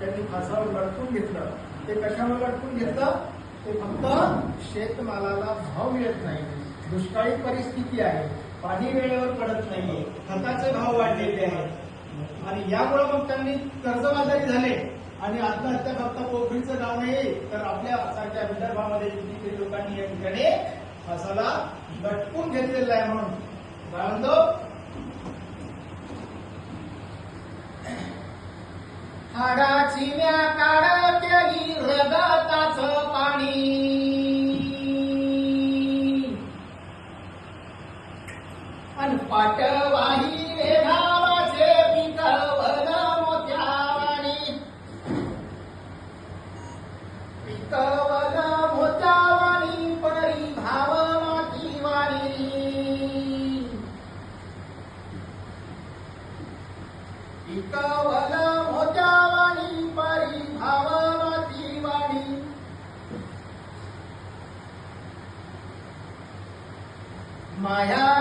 त्यांनी फासावर लटकून घेतलं. ते कशावर लटकून घेतलं? ते फक्त शेतमालाला भाव मिळत नाही. दुष्काळी परिस्थिती आहे. पाणी वेळेवर पडत नाहीये. खताचे भाव वाढलेले आहेत. आणि यामुळे मग त्यांनी कर्जबाजारी झाले. आणि आत्महत्या फक्त पोखरीचं नाव नाही तर आपल्या सारख्या विदर्भामध्ये कितीतरी लोकांनी या ठिकाणी फासाला लटकून घेतलेलं आहे म्हणून. 里面。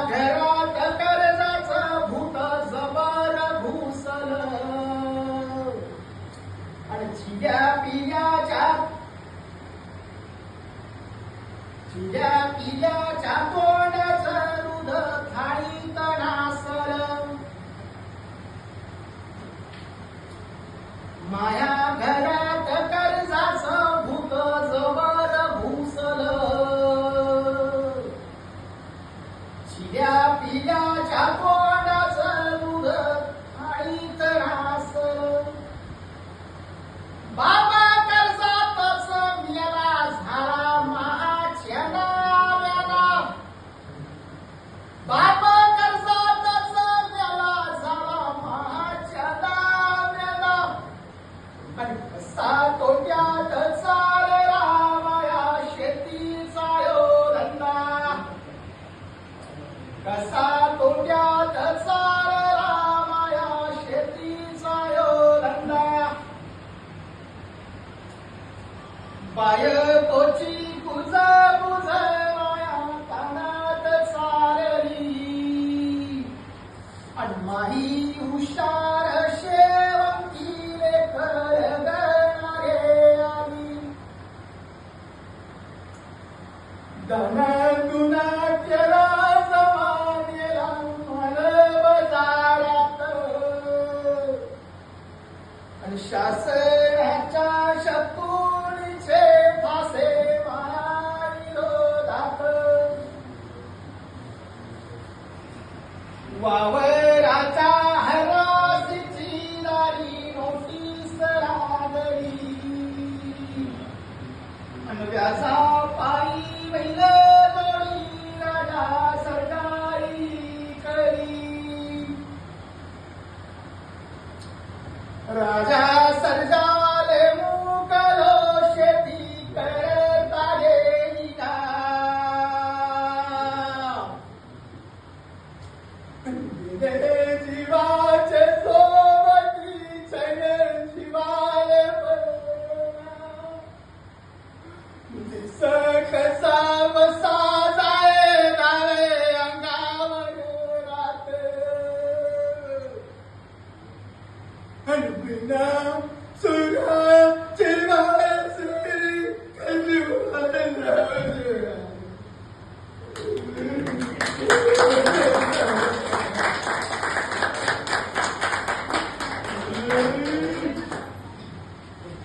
घरात कर्जाचं भूत जबर घुसल आणि चिड्या पिल्याच्या चिड्या आणि कसा तोट्यात चाल रामाया शेतीचा यो धंदा. कसा तोट्यात चाल रामाया शेतीचा यो धंदा. बायकोची कुज बुज माया कानात चालली आणि माही हुशार शेवंतीले शासनाच्या शत्रूचे फासे माया विरोधात वावराच्या हराशीची दारी नोटीस लागली आणि व्याजा राधा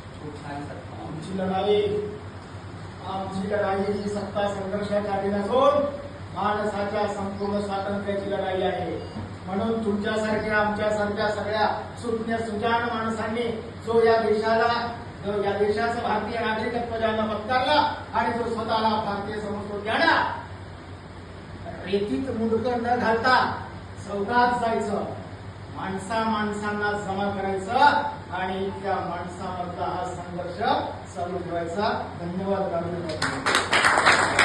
आमची लढाई आमची लढाई ही सत्ता संघर्षासाठी नसून माणसाच्या संपूर्ण स्वातंत्र्याची लढाई आहे. म्हणून तुमच्यासारख्या आमच्यासारख्या सगळ्या सुज्ञ सुजाण माणसांनी जो या देशाला जो या देशाचं भारतीय नागरिकत्व ज्यांना पत्कारला आणि जो स्वतःला भारतीय समजतो त्याला रेतीत मुडकं न घालता सौदात जायचं माणसा माणसांना जमा करायचं आणि त्या माणसामधला हा संघर्ष चालू ठेवायचा. धन्यवाद गांधी